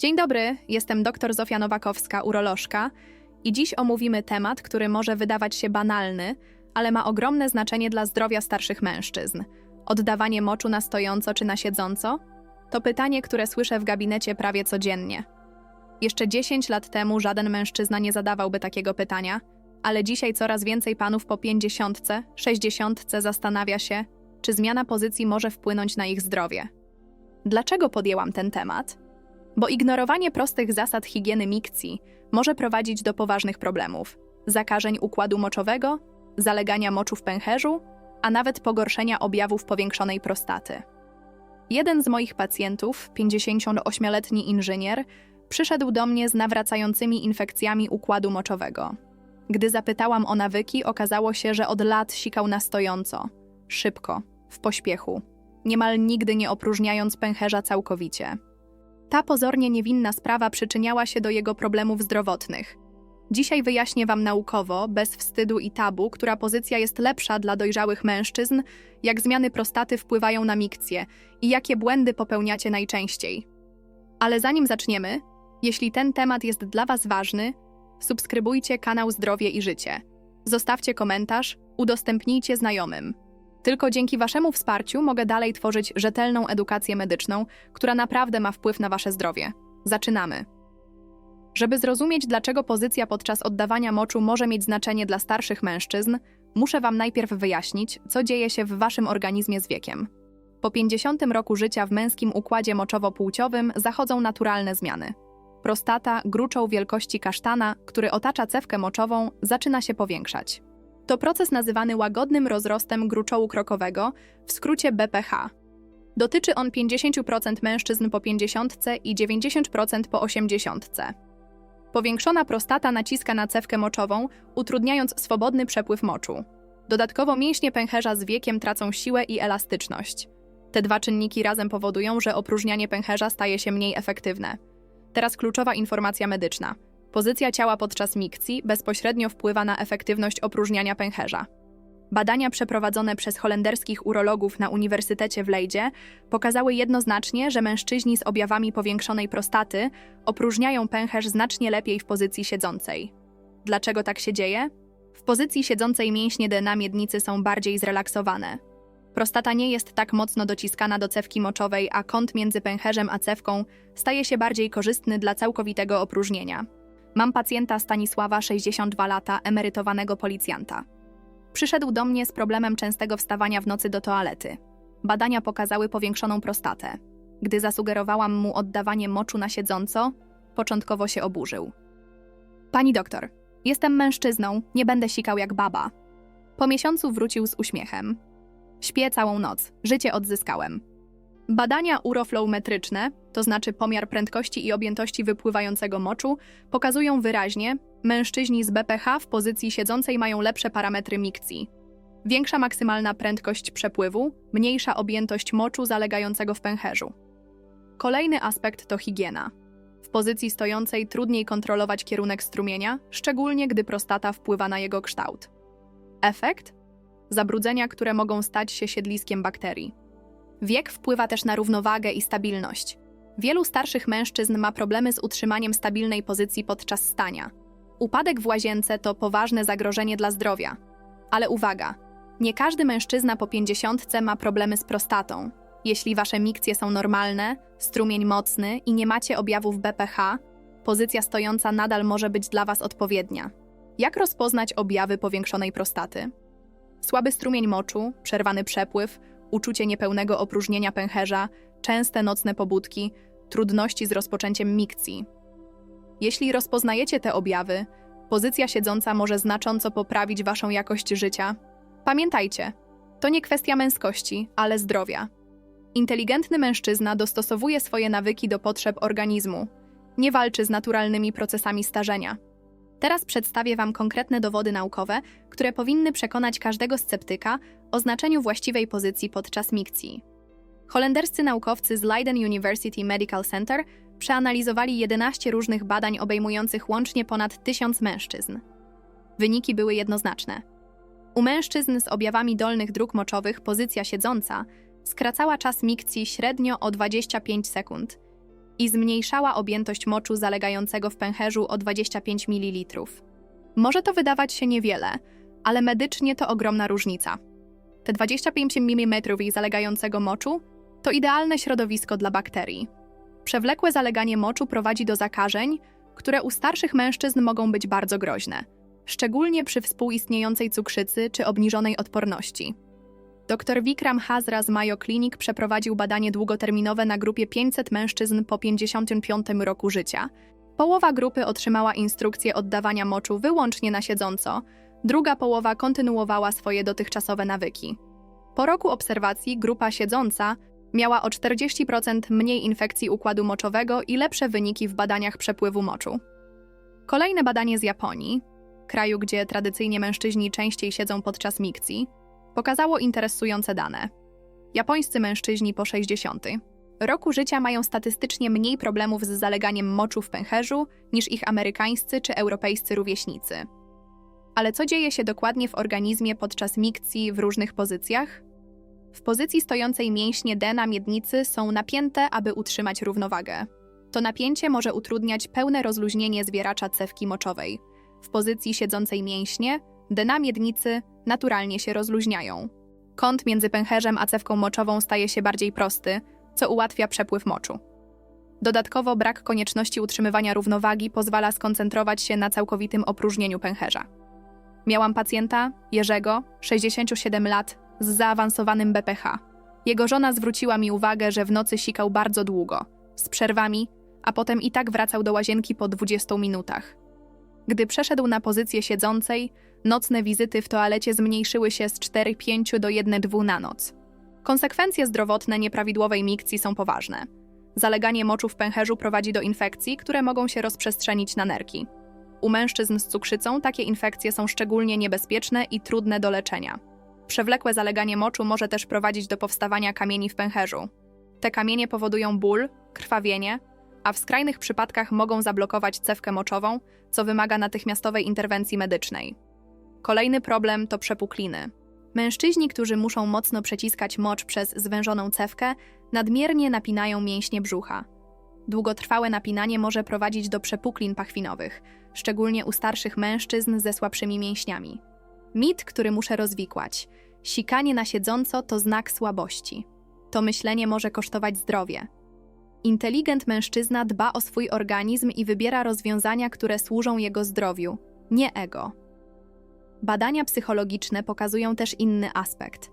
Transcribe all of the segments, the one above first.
Dzień dobry, jestem dr Zofia Nowakowska, urolożka i dziś omówimy temat, który może wydawać się banalny, ale ma ogromne znaczenie dla zdrowia starszych mężczyzn. Oddawanie moczu na stojąco czy na siedząco? To pytanie, które słyszę w gabinecie prawie codziennie. Jeszcze 10 lat temu żaden mężczyzna nie zadawałby takiego pytania, ale dzisiaj coraz więcej panów po 50, 60 zastanawia się, czy zmiana pozycji może wpłynąć na ich zdrowie. Dlaczego podjęłam ten temat? Bo ignorowanie prostych zasad higieny mikcji może prowadzić do poważnych problemów: zakażeń układu moczowego, zalegania moczu w pęcherzu, a nawet pogorszenia objawów powiększonej prostaty. Jeden z moich pacjentów, 58-letni inżynier, przyszedł do mnie z nawracającymi infekcjami układu moczowego. Gdy zapytałam o nawyki, okazało się, że od lat sikał na stojąco, szybko, w pośpiechu, niemal nigdy nie opróżniając pęcherza całkowicie. Ta pozornie niewinna sprawa przyczyniała się do jego problemów zdrowotnych. Dzisiaj wyjaśnię Wam naukowo, bez wstydu i tabu, która pozycja jest lepsza dla dojrzałych mężczyzn, jak zmiany prostaty wpływają na mikcję i jakie błędy popełniacie najczęściej. Ale zanim zaczniemy, jeśli ten temat jest dla Was ważny, subskrybujcie kanał Zdrowie i Życie. Zostawcie komentarz, udostępnijcie znajomym. Tylko dzięki Waszemu wsparciu mogę dalej tworzyć rzetelną edukację medyczną, która naprawdę ma wpływ na Wasze zdrowie. Zaczynamy. Żeby zrozumieć, dlaczego pozycja podczas oddawania moczu może mieć znaczenie dla starszych mężczyzn, muszę Wam najpierw wyjaśnić, co dzieje się w Waszym organizmie z wiekiem. Po 50 roku życia w męskim układzie moczowo-płciowym zachodzą naturalne zmiany. Prostata, gruczoł wielkości kasztana, który otacza cewkę moczową, zaczyna się powiększać. To proces nazywany łagodnym rozrostem gruczołu krokowego, w skrócie BPH. Dotyczy on 50% mężczyzn po 50 i 90% po 80. Powiększona prostata naciska na cewkę moczową, utrudniając swobodny przepływ moczu. Dodatkowo mięśnie pęcherza z wiekiem tracą siłę i elastyczność. Te dwa czynniki razem powodują, że opróżnianie pęcherza staje się mniej efektywne. Teraz kluczowa informacja medyczna. Pozycja ciała podczas mikcji bezpośrednio wpływa na efektywność opróżniania pęcherza. Badania przeprowadzone przez holenderskich urologów na Uniwersytecie w Lejdzie pokazały jednoznacznie, że mężczyźni z objawami powiększonej prostaty opróżniają pęcherz znacznie lepiej w pozycji siedzącej. Dlaczego tak się dzieje? W pozycji siedzącej mięśnie DNA miednicy są bardziej zrelaksowane. Prostata nie jest tak mocno dociskana do cewki moczowej, a kąt między pęcherzem a cewką staje się bardziej korzystny dla całkowitego opróżnienia. Mam pacjenta Stanisława, 62 lata, emerytowanego policjanta. Przyszedł do mnie z problemem częstego wstawania w nocy do toalety. Badania pokazały powiększoną prostatę. Gdy zasugerowałam mu oddawanie moczu na siedząco, początkowo się oburzył. Pani doktor, jestem mężczyzną, nie będę sikał jak baba. Po miesiącu wrócił z uśmiechem. Śpię całą noc, życie odzyskałem. Badania uroflowmetryczne, to znaczy pomiar prędkości i objętości wypływającego moczu, pokazują wyraźnie, mężczyźni z BPH w pozycji siedzącej mają lepsze parametry mikcji. Większa maksymalna prędkość przepływu, mniejsza objętość moczu zalegającego w pęcherzu. Kolejny aspekt to higiena. W pozycji stojącej trudniej kontrolować kierunek strumienia, szczególnie gdy prostata wpływa na jego kształt. Efekt? Zabrudzenia, które mogą stać się siedliskiem bakterii. Wiek wpływa też na równowagę i stabilność. Wielu starszych mężczyzn ma problemy z utrzymaniem stabilnej pozycji podczas stania. Upadek w łazience to poważne zagrożenie dla zdrowia. Ale uwaga, nie każdy mężczyzna po 50 ma problemy z prostatą. Jeśli wasze mikcje są normalne, strumień mocny i nie macie objawów BPH, pozycja stojąca nadal może być dla was odpowiednia. Jak rozpoznać objawy powiększonej prostaty? Słaby strumień moczu, przerwany przepływ, uczucie niepełnego opróżnienia pęcherza, częste nocne pobudki, trudności z rozpoczęciem mikcji. Jeśli rozpoznajecie te objawy, pozycja siedząca może znacząco poprawić waszą jakość życia. Pamiętajcie, to nie kwestia męskości, ale zdrowia. Inteligentny mężczyzna dostosowuje swoje nawyki do potrzeb organizmu, nie walczy z naturalnymi procesami starzenia. Teraz przedstawię Wam konkretne dowody naukowe, które powinny przekonać każdego sceptyka o znaczeniu właściwej pozycji podczas mikcji. Holenderscy naukowcy z Leiden University Medical Center przeanalizowali 11 różnych badań obejmujących łącznie ponad 1000 mężczyzn. Wyniki były jednoznaczne. U mężczyzn z objawami dolnych dróg moczowych pozycja siedząca skracała czas mikcji średnio o 25 sekund i zmniejszała objętość moczu zalegającego w pęcherzu o 25 ml. Może to wydawać się niewiele, ale medycznie to ogromna różnica. Te 25 mm zalegającego moczu to idealne środowisko dla bakterii. Przewlekłe zaleganie moczu prowadzi do zakażeń, które u starszych mężczyzn mogą być bardzo groźne, szczególnie przy współistniejącej cukrzycy czy obniżonej odporności. Dr Vikram Hazra z Mayo Clinic przeprowadził badanie długoterminowe na grupie 500 mężczyzn po 55 roku życia. Połowa grupy otrzymała instrukcję oddawania moczu wyłącznie na siedząco, druga połowa kontynuowała swoje dotychczasowe nawyki. Po roku obserwacji grupa siedząca miała o 40% mniej infekcji układu moczowego i lepsze wyniki w badaniach przepływu moczu. Kolejne badanie z Japonii, kraju, gdzie tradycyjnie mężczyźni częściej siedzą podczas mikcji, pokazało interesujące dane. Japońscy mężczyźni po 60 roku życia mają statystycznie mniej problemów z zaleganiem moczu w pęcherzu niż ich amerykańscy czy europejscy rówieśnicy. Ale co dzieje się dokładnie w organizmie podczas mikcji w różnych pozycjach? W pozycji stojącej mięśnie D na miednicy są napięte, aby utrzymać równowagę. To napięcie może utrudniać pełne rozluźnienie zwieracza cewki moczowej. W pozycji siedzącej mięśnie D na miednicy naturalnie się rozluźniają. Kąt między pęcherzem a cewką moczową staje się bardziej prosty, co ułatwia przepływ moczu. Dodatkowo brak konieczności utrzymywania równowagi pozwala skoncentrować się na całkowitym opróżnieniu pęcherza. Miałam pacjenta, Jerzego, 67 lat, z zaawansowanym BPH. Jego żona zwróciła mi uwagę, że w nocy sikał bardzo długo, z przerwami, a potem i tak wracał do łazienki po 20 minutach. Gdy przeszedł na pozycję siedzącej, nocne wizyty w toalecie zmniejszyły się z 4-5 do 1-2 na noc. Konsekwencje zdrowotne nieprawidłowej mikcji są poważne. Zaleganie moczu w pęcherzu prowadzi do infekcji, które mogą się rozprzestrzenić na nerki. U mężczyzn z cukrzycą takie infekcje są szczególnie niebezpieczne i trudne do leczenia. Przewlekłe zaleganie moczu może też prowadzić do powstawania kamieni w pęcherzu. Te kamienie powodują ból, krwawienie, a w skrajnych przypadkach mogą zablokować cewkę moczową, co wymaga natychmiastowej interwencji medycznej. Kolejny problem to przepukliny. Mężczyźni, którzy muszą mocno przeciskać mocz przez zwężoną cewkę, nadmiernie napinają mięśnie brzucha. Długotrwałe napinanie może prowadzić do przepuklin pachwinowych, szczególnie u starszych mężczyzn ze słabszymi mięśniami. Mit, który muszę rozwikłać. Sikanie na siedząco to znak słabości. To myślenie może kosztować zdrowie. Inteligent mężczyzna dba o swój organizm i wybiera rozwiązania, które służą jego zdrowiu, nie ego. Badania psychologiczne pokazują też inny aspekt.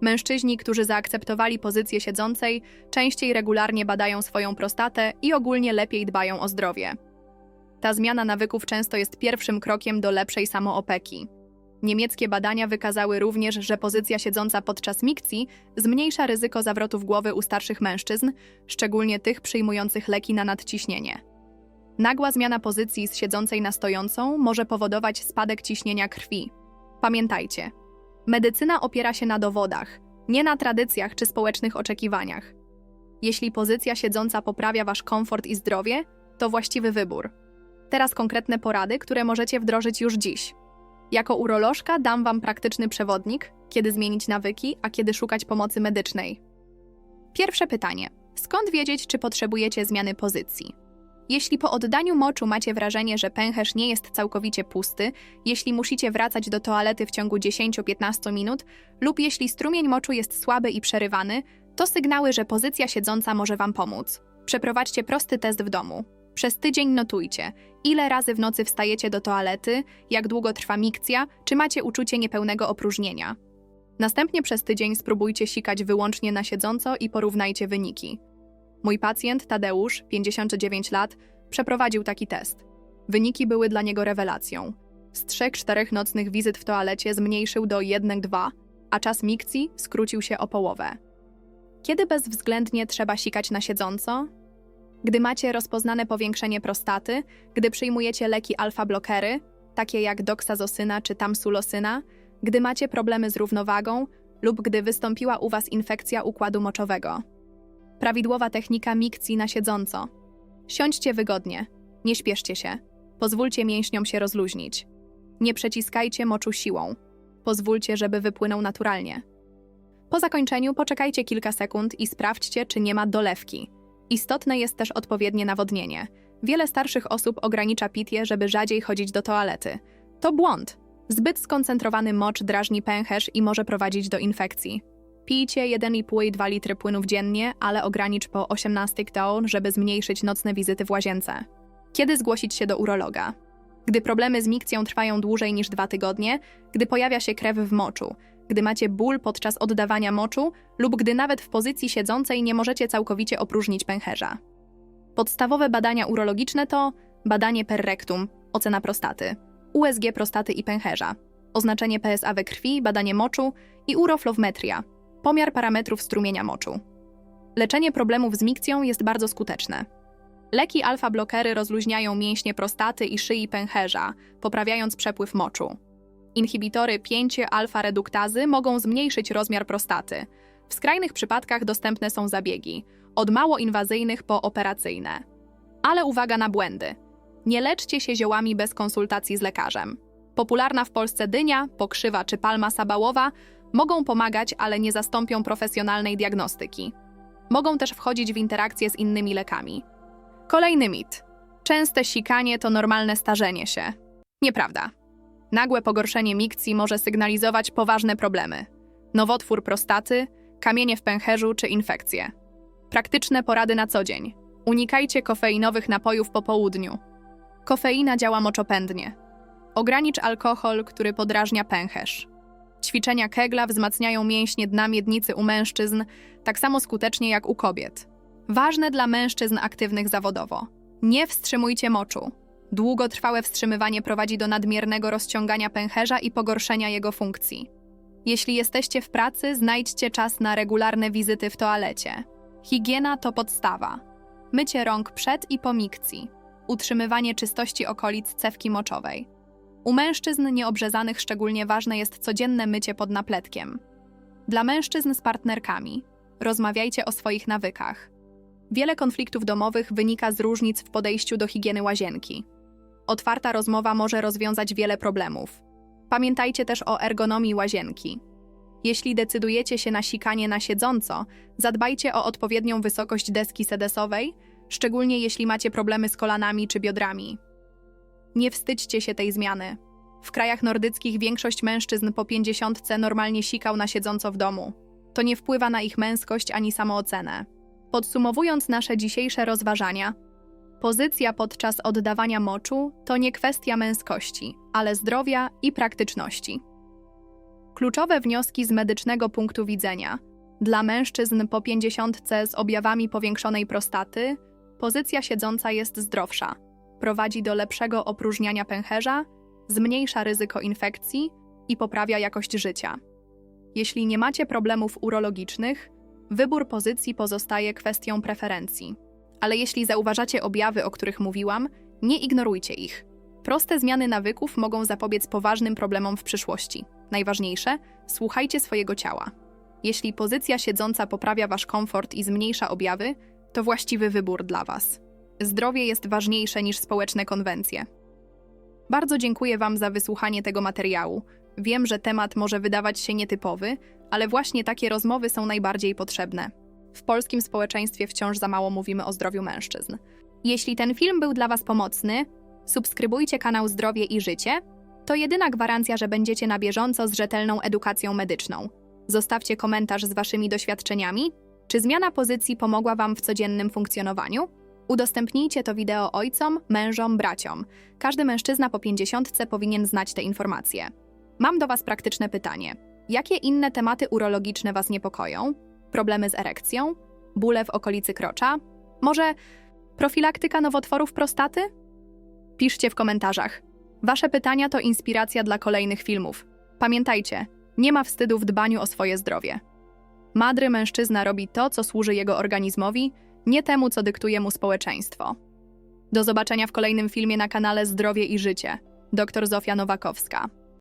Mężczyźni, którzy zaakceptowali pozycję siedzącej, częściej regularnie badają swoją prostatę i ogólnie lepiej dbają o zdrowie. Ta zmiana nawyków często jest pierwszym krokiem do lepszej samoopeki. Niemieckie badania wykazały również, że pozycja siedząca podczas mikcji zmniejsza ryzyko zawrotów głowy u starszych mężczyzn, szczególnie tych przyjmujących leki na nadciśnienie. Nagła zmiana pozycji z siedzącej na stojącą może powodować spadek ciśnienia krwi. Pamiętajcie, medycyna opiera się na dowodach, nie na tradycjach czy społecznych oczekiwaniach. Jeśli pozycja siedząca poprawia wasz komfort i zdrowie, to właściwy wybór. Teraz konkretne porady, które możecie wdrożyć już dziś. Jako urolożka dam Wam praktyczny przewodnik, kiedy zmienić nawyki, a kiedy szukać pomocy medycznej. Pierwsze pytanie. Skąd wiedzieć, czy potrzebujecie zmiany pozycji? Jeśli po oddaniu moczu macie wrażenie, że pęcherz nie jest całkowicie pusty, jeśli musicie wracać do toalety w ciągu 10-15 minut, lub jeśli strumień moczu jest słaby i przerywany, to sygnały, że pozycja siedząca może Wam pomóc. Przeprowadźcie prosty test w domu. Przez tydzień notujcie, ile razy w nocy wstajecie do toalety, jak długo trwa mikcja, czy macie uczucie niepełnego opróżnienia. Następnie przez tydzień spróbujcie sikać wyłącznie na siedząco i porównajcie wyniki. Mój pacjent, Tadeusz, 59 lat, przeprowadził taki test. Wyniki były dla niego rewelacją. Z 3-4 nocnych wizyt w toalecie zmniejszył do 1-2, a czas mikcji skrócił się o połowę. Kiedy bezwzględnie trzeba sikać na siedząco? Gdy macie rozpoznane powiększenie prostaty, gdy przyjmujecie leki alfa-blokery, takie jak doksazosyna czy tamsulosyna, gdy macie problemy z równowagą lub gdy wystąpiła u Was infekcja układu moczowego. Prawidłowa technika mikcji na siedząco. Siądźcie wygodnie, nie śpieszcie się, pozwólcie mięśniom się rozluźnić. Nie przeciskajcie moczu siłą, pozwólcie, żeby wypłynął naturalnie. Po zakończeniu poczekajcie kilka sekund i sprawdźcie, czy nie ma dolewki – Istotne jest też odpowiednie nawodnienie. Wiele starszych osób ogranicza pitję, żeby rzadziej chodzić do toalety. To błąd. Zbyt skoncentrowany mocz drażni pęcherz i może prowadzić do infekcji. Pijcie 1,5-2 litry płynów dziennie, ale ogranicz po 18 ton, żeby zmniejszyć nocne wizyty w łazience. Kiedy zgłosić się do urologa? Gdy problemy z mikcją trwają dłużej niż dwa tygodnie, gdy pojawia się krew w moczu, gdy macie ból podczas oddawania moczu lub gdy nawet w pozycji siedzącej nie możecie całkowicie opróżnić pęcherza. Podstawowe badania urologiczne to badanie per rectum, ocena prostaty, USG prostaty i pęcherza, oznaczenie PSA we krwi, badanie moczu i uroflowmetria, pomiar parametrów strumienia moczu. Leczenie problemów z mikcją jest bardzo skuteczne. Leki alfa-blokery rozluźniają mięśnie prostaty i szyi pęcherza, poprawiając przepływ moczu. Inhibitory 5-alfa-reduktazy mogą zmniejszyć rozmiar prostaty. W skrajnych przypadkach dostępne są zabiegi, od mało inwazyjnych po operacyjne. Ale uwaga na błędy. Nie leczcie się ziołami bez konsultacji z lekarzem. Popularna w Polsce dynia, pokrzywa czy palma sabałowa mogą pomagać, ale nie zastąpią profesjonalnej diagnostyki. Mogą też wchodzić w interakcje z innymi lekami. Kolejny mit. Częste sikanie to normalne starzenie się. Nieprawda. Nagłe pogorszenie mikcji może sygnalizować poważne problemy. Nowotwór prostaty, kamienie w pęcherzu czy infekcje. Praktyczne porady na co dzień. Unikajcie kofeinowych napojów po południu. Kofeina działa moczopędnie. Ogranicz alkohol, który podrażnia pęcherz. Ćwiczenia kegla wzmacniają mięśnie dna miednicy u mężczyzn tak samo skutecznie jak u kobiet. Ważne dla mężczyzn aktywnych zawodowo. Nie wstrzymujcie moczu. Długotrwałe wstrzymywanie prowadzi do nadmiernego rozciągania pęcherza i pogorszenia jego funkcji. Jeśli jesteście w pracy, znajdźcie czas na regularne wizyty w toalecie. Higiena to podstawa. Mycie rąk przed i po mikcji. Utrzymywanie czystości okolic cewki moczowej. U mężczyzn nieobrzezanych szczególnie ważne jest codzienne mycie pod napletkiem. Dla mężczyzn z partnerkami rozmawiajcie o swoich nawykach. Wiele konfliktów domowych wynika z różnic w podejściu do higieny łazienki. Otwarta rozmowa może rozwiązać wiele problemów. Pamiętajcie też o ergonomii łazienki. Jeśli decydujecie się na sikanie na siedząco, zadbajcie o odpowiednią wysokość deski sedesowej, szczególnie jeśli macie problemy z kolanami czy biodrami. Nie wstydźcie się tej zmiany. W krajach nordyckich większość mężczyzn po pięćdziesiątce normalnie sikał na siedząco w domu. To nie wpływa na ich męskość ani samoocenę. Podsumowując nasze dzisiejsze rozważania, pozycja podczas oddawania moczu to nie kwestia męskości, ale zdrowia i praktyczności. Kluczowe wnioski z medycznego punktu widzenia. Dla mężczyzn po pięćdziesiątce z objawami powiększonej prostaty, pozycja siedząca jest zdrowsza. Prowadzi do lepszego opróżniania pęcherza, zmniejsza ryzyko infekcji i poprawia jakość życia. Jeśli nie macie problemów urologicznych, wybór pozycji pozostaje kwestią preferencji. Ale jeśli zauważacie objawy, o których mówiłam, nie ignorujcie ich. Proste zmiany nawyków mogą zapobiec poważnym problemom w przyszłości. Najważniejsze, słuchajcie swojego ciała. Jeśli pozycja siedząca poprawia wasz komfort i zmniejsza objawy, to właściwy wybór dla was. Zdrowie jest ważniejsze niż społeczne konwencje. Bardzo dziękuję Wam za wysłuchanie tego materiału. Wiem, że temat może wydawać się nietypowy, ale właśnie takie rozmowy są najbardziej potrzebne. W polskim społeczeństwie wciąż za mało mówimy o zdrowiu mężczyzn. Jeśli ten film był dla Was pomocny, subskrybujcie kanał Zdrowie i Życie. To jedyna gwarancja, że będziecie na bieżąco z rzetelną edukacją medyczną. Zostawcie komentarz z Waszymi doświadczeniami. Czy zmiana pozycji pomogła Wam w codziennym funkcjonowaniu? Udostępnijcie to wideo ojcom, mężom, braciom. Każdy mężczyzna po pięćdziesiątce powinien znać te informacje. Mam do Was praktyczne pytanie. Jakie inne tematy urologiczne Was niepokoją? Problemy z erekcją? Bóle w okolicy krocza? Może profilaktyka nowotworów prostaty? Piszcie w komentarzach. Wasze pytania to inspiracja dla kolejnych filmów. Pamiętajcie, nie ma wstydu w dbaniu o swoje zdrowie. Madry mężczyzna robi to, co służy jego organizmowi, nie temu, co dyktuje mu społeczeństwo. Do zobaczenia w kolejnym filmie na kanale Zdrowie i Życie. Dr Zofia Nowakowska.